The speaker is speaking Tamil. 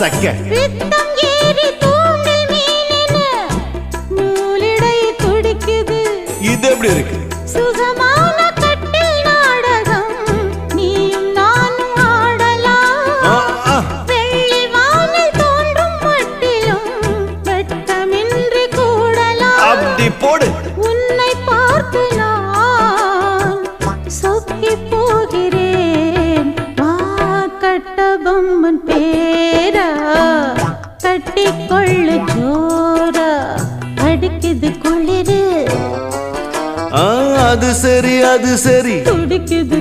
சக்க. பித்தம் ஏறி தூண்டில் மீனென நூலிடை துடிக்குது. இது எப்படி இருக்கு? சுகமான அப்படி போடு. உன்னை பார்த்து நான் சொக்கி போகிறேன். வா கட்ட பொம்மன் பேரா. கட்டிக்கொள்ளு ஜோரா. அடிக்குது குளிரு. அது சரி அது சரி. துடிக்குது